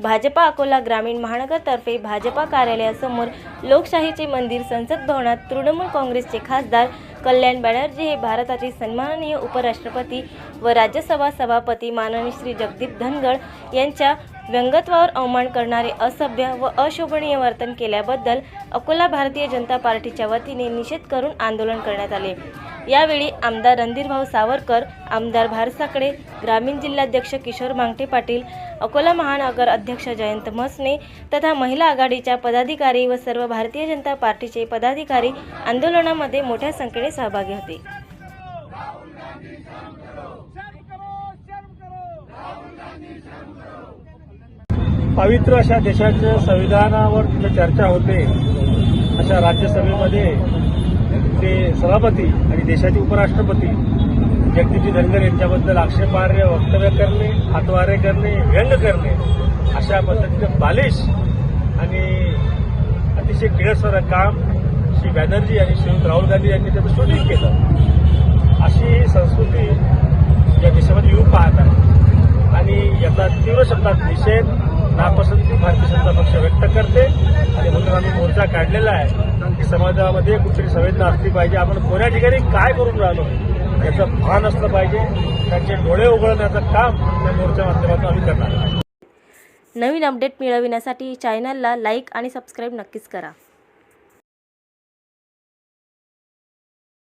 भाजपा अकोला ग्रामीण महानगरतर्फे भाजपा कार्यालयासमोर लोकशाहीचे मंदिर संसद भवनात तृणमूल काँग्रेसचे खासदार कल्याण बॅनर्जी हे भारताचे सन्माननीय उपराष्ट्रपती व राज्यसभा सभापती माननीय श्री जगदीप धनगड यांच्या व्यंगत्वावर अवमान करणारे असभ्य व अशोभनीय वर्तन केल्याबद्दल अकोला भारतीय जनता पार्टीच्या वतीने निषेध करून आंदोलन करण्यात आले. यावेळी आमदार रणधीरभाऊ सावरकर आमदार भारसाकडे ग्रामीण जिल्हाध्यक्ष किशोर मांगटे पाटील अकोला महानगर अध्यक्ष जयंत म्हसने तथा महिला आघाडीच्या पदाधिकारी व सर्व भारतीय जनता पार्टीचे पदाधिकारी आंदोलनामध्ये मोठ्या संख्येने सहभागी होते. पवित्र अशा देशाच्या संविधानावर चर्चा होते अशा राज्यसभेमध्ये ते सभापती आणि देशाचे उपराष्ट्रपती जगदीपजी धनगर यांच्याबद्दल आक्षेपार्ह वक्तव्य करणे हातवारे करणे व्यंग करणे अशा पद्धतीचं बालिश आणि अतिशय किळसर काम श्री बॅनर्जी आणि श्रीयुत राहुल गांधी यांनी त्याचं शूटिंग केलं. अशी संस्कृती या देशामध्ये येऊ पाहत आहे. आणि याचा तीव्र शब्दात निषेध नापसंती भारतीय जनता पक्ष व्यक्त करते आणि म्हणून आम्ही मोर्चा काढलेला आहे. की समाजामध्ये कुठली संवेदना असली पाहिजे आपण कोण्या ठिकाणी काय करून राहिलो याचं भान असलं पाहिजे त्यांचे डोळे उघडण्याचं काम या मोर्चा माध्यमातून आम्ही करणार नवीन अपडेट मिळविण्यासाठी चॅनलला लाईक आणि सबस्क्राईब नक्कीच करा.